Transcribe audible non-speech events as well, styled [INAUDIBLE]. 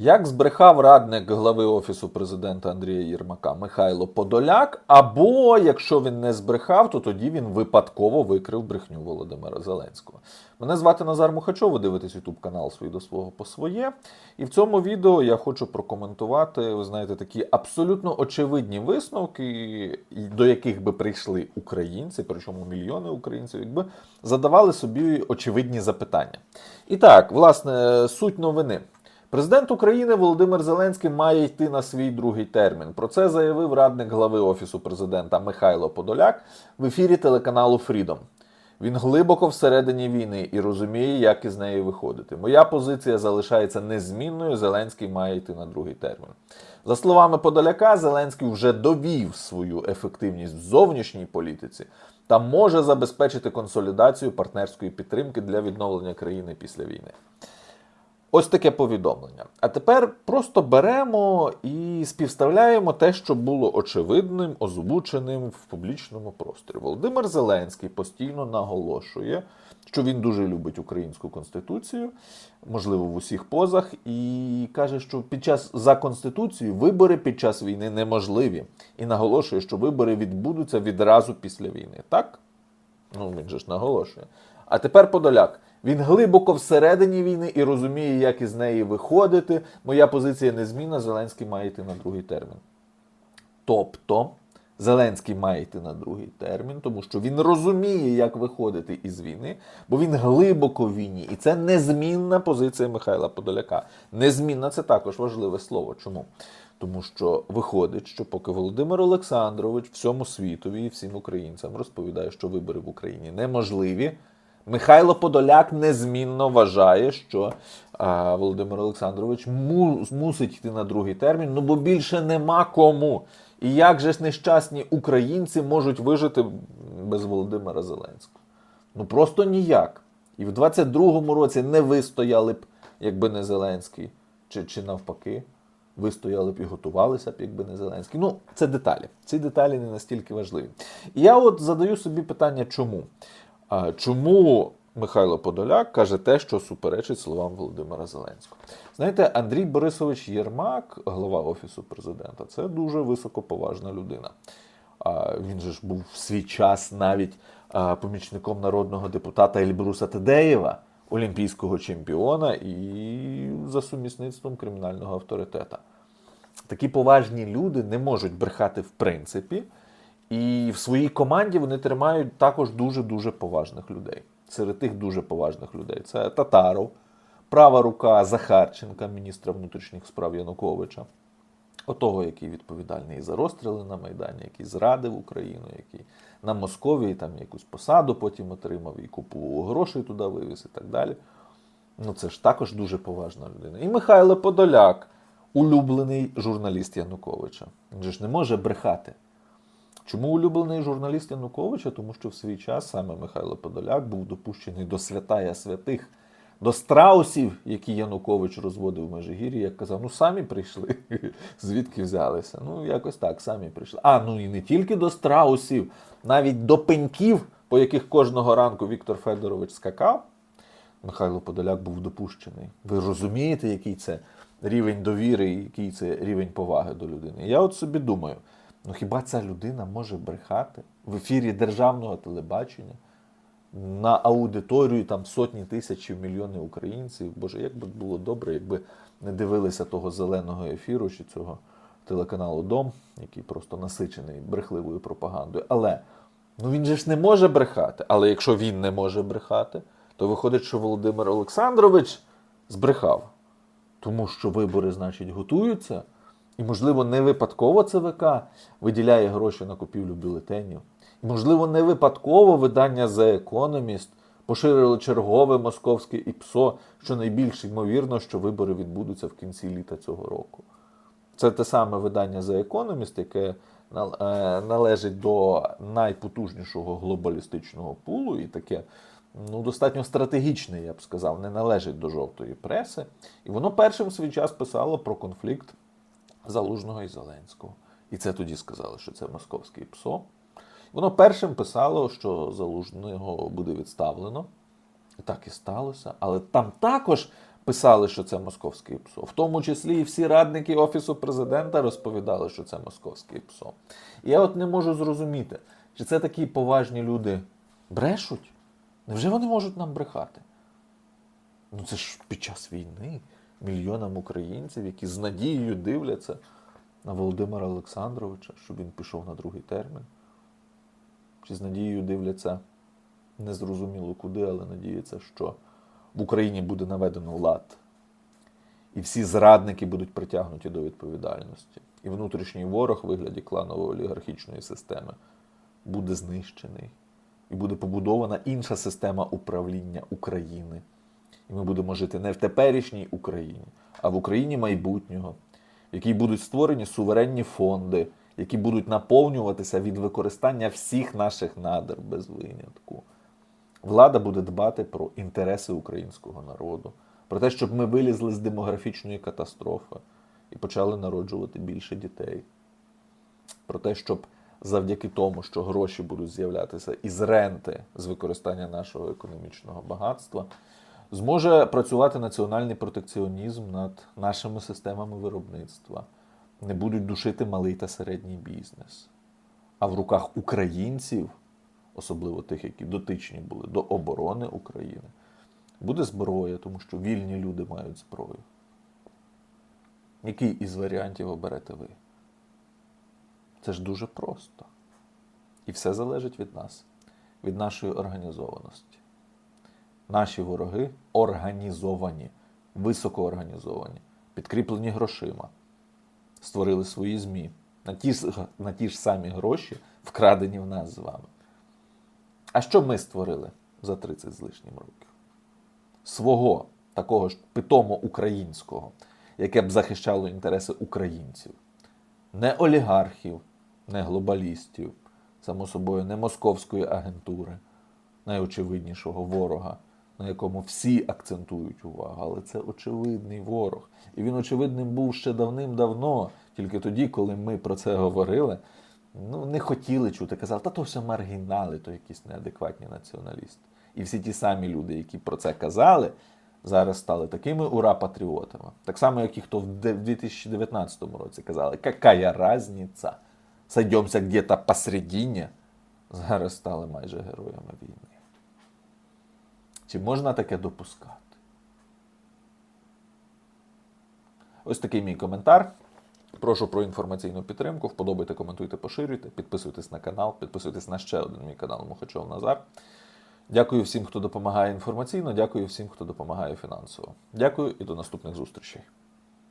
Як збрехав радник глави Офісу президента Андрія Єрмака Михайло Подоляк, або якщо він не збрехав, то тоді він випадково викрив брехню Володимира Зеленського. Мене звати Назар Мухачов, ви дивитесь YouTube канал свій до свого по своє. І в цьому відео я хочу прокоментувати, ви знаєте, такі абсолютно очевидні висновки, до яких би прийшли українці, причому мільйони українців, якби задавали собі очевидні запитання. І так, власне, суть новини. Президент України Володимир Зеленський має йти на свій другий термін. Про це заявив радник глави Офісу президента Михайло Подоляк в ефірі телеканалу Фрідом. Він глибоко всередині війни і розуміє, як із неї виходити. Моя позиція залишається незмінною. Зеленський має йти на другий термін. За словами Подоляка, Зеленський вже довів свою ефективність в зовнішній політиці та може забезпечити консолідацію партнерської підтримки для відновлення країни після війни. Ось таке повідомлення. А тепер просто беремо і співставляємо те, що було очевидним, озвученим в публічному просторі. Володимир Зеленський постійно наголошує, що він дуже любить українську конституцію, можливо, в усіх позах, і каже, що під час за конституцією вибори під час війни неможливі. І наголошує, що вибори відбудуться відразу після війни. Так? Ну, він же ж наголошує. А тепер Подоляк. Він глибоко всередині війни і розуміє, як із неї виходити. Моя позиція незмінна, Зеленський має йти на другий термін. Тобто, Зеленський має йти на другий термін, тому що він розуміє, як виходити із війни, бо він глибоко в війні. І це незмінна позиція Михайла Подоляка. Незмінна це також важливе слово. Чому? Тому що виходить, що поки Володимир Олександрович всьому світові і всім українцям розповідає, що вибори в Україні неможливі. Михайло Подоляк незмінно вважає, що а, Володимир Олександрович му, мусить йти на другий термін, ну бо більше нема кому. І як же ж нещасні українці можуть вижити без Володимира Зеленського? Ну просто ніяк. І в 22-му році не вистояли б, якби не Зеленський, чи, чи навпаки. Вистояли б і готувалися б, якби не Зеленський. Ну, це деталі. Ці деталі не настільки важливі. І я от задаю собі питання, чому? Чому Михайло Подоляк каже те, що суперечить словам Володимира Зеленського? Знаєте, Андрій Борисович Єрмак, глава Офісу президента, це дуже високоповажна людина. Він же ж був в свій час навіть помічником народного депутата Ельбруса Тедеєва, олімпійського чемпіона і за сумісництвом кримінального авторитета. Такі поважні люди не можуть брехати в принципі. І в своїй команді вони тримають також дуже-дуже поважних людей. Серед тих дуже поважних людей це Татаров, права рука Захарченка, міністра внутрішніх справ Януковича, отого, який відповідальний за розстріли на Майдані, який зрадив Україну, який на Московії там якусь посаду потім отримав і купу грошей туди вивіз і так далі. Ну це ж також дуже поважна людина. І Михайло Подоляк, улюблений журналіст Януковича. Він же ж не може брехати. Чому улюблений журналіст Януковича? Тому що в свій час саме Михайло Подоляк був допущений до святая святих, до страусів, які Янукович розводив в Межигір'ї, як казав, ну самі прийшли, [LAUGHS] звідки взялися. Ну, якось так, самі прийшли. А, ну і не тільки до страусів, навіть до пеньків, по яких кожного ранку Віктор Федорович скакав, Михайло Подоляк був допущений. Ви розумієте, який це рівень довіри, який це рівень поваги до людини? Я от собі думаю. Ну хіба ця людина може брехати в ефірі державного телебачення на аудиторію там сотні тисяч мільйони українців? Боже, як би було добре, якби не дивилися того зеленого ефіру чи цього телеканалу Дом, який просто насичений брехливою пропагандою. Але ну він же ж не може брехати. Але якщо він не може брехати, то виходить, що Володимир Олександрович збрехав, тому що вибори, значить, готуються. І, можливо, не випадково ЦВК виділяє гроші на купівлю бюлетенів. І, можливо, не випадково видання The Economist поширило чергове московське ІПСО, що найбільш ймовірно, що вибори відбудуться в кінці літа цього року. Це те саме видання The Economist, яке належить до найпотужнішого глобалістичного пулу і таке. Ну, достатньо стратегічне, я б сказав, не належить до жовтої преси. І воно першим свій час писало про конфлікт Залужного і Зеленського. І це тоді сказали, що це московський ПСО. Воно першим писало, що Залужного буде відставлено. І так і сталося. Але там також писали, що це московське ПСО. В тому числі і всі радники Офісу президента розповідали, що це московське ПСО. І я от не можу зрозуміти, чи це такі поважні люди брешуть? Невже вони можуть нам брехати? Ну це ж під час війни мільйонам українців, які з надією дивляться на Володимира Олександровича, щоб він пішов на другий термін. Чи з надією дивляться незрозуміло куди, але надіються, що в Україні буде наведено лад. І всі зрадники будуть притягнуті до відповідальності. І внутрішній ворог в вигляді кланової олігархічної системи буде знищений. І буде побудована інша система управління України. І ми будемо жити не в теперішній Україні, а в Україні майбутнього, в якій будуть створені суверенні фонди, які будуть наповнюватися від використання всіх наших надр без винятку. Влада буде дбати про інтереси українського народу, про те, щоб ми вилізли з демографічної катастрофи і почали народжувати більше дітей. Про те, щоб завдяки тому, що гроші будуть з'являтися із ренти з використання нашого економічного багатства, зможе працювати національний протекціонізм над нашими системами виробництва, не будуть душити малий та середній бізнес. А в руках українців, особливо тих, які дотичні були до оборони України, буде зброя, тому що вільні люди мають зброю. Який із варіантів оберете ви? Це ж дуже просто. І все залежить від нас, від нашої організованості. Наші вороги організовані, високоорганізовані, підкріплені грошима, створили свої ЗМІ на ті, на ті ж самі гроші, вкрадені в нас з вами. А що ми створили за 30 з лишнім років? Свого такого ж питомо українського, яке б захищало інтереси українців, не олігархів, не глобалістів, само собою, не московської агентури, найочевиднішого ворога, на якому всі акцентують увагу. Але це очевидний ворог. І він очевидним був ще давним-давно, тільки тоді, коли ми про це говорили, ну, не хотіли чути, казали, та то все маргінали, то якісь неадекватні націоналісти. І всі ті самі люди, які про це казали, зараз стали такими ура-патріотами. Так само, як і хто в 2019 році казали, какая разниця? Сойдемося где-то посередині. Зараз стали майже героями війни. Чи можна таке допускати? Ось такий мій коментар. Прошу про інформаційну підтримку. Вподобайте, коментуйте, поширюйте, підписуйтесь на канал, підписуйтесь на ще один мій канал Мухачов Назар. Дякую всім, хто допомагає інформаційно, дякую всім, хто допомагає фінансово. Дякую і до наступних зустрічей.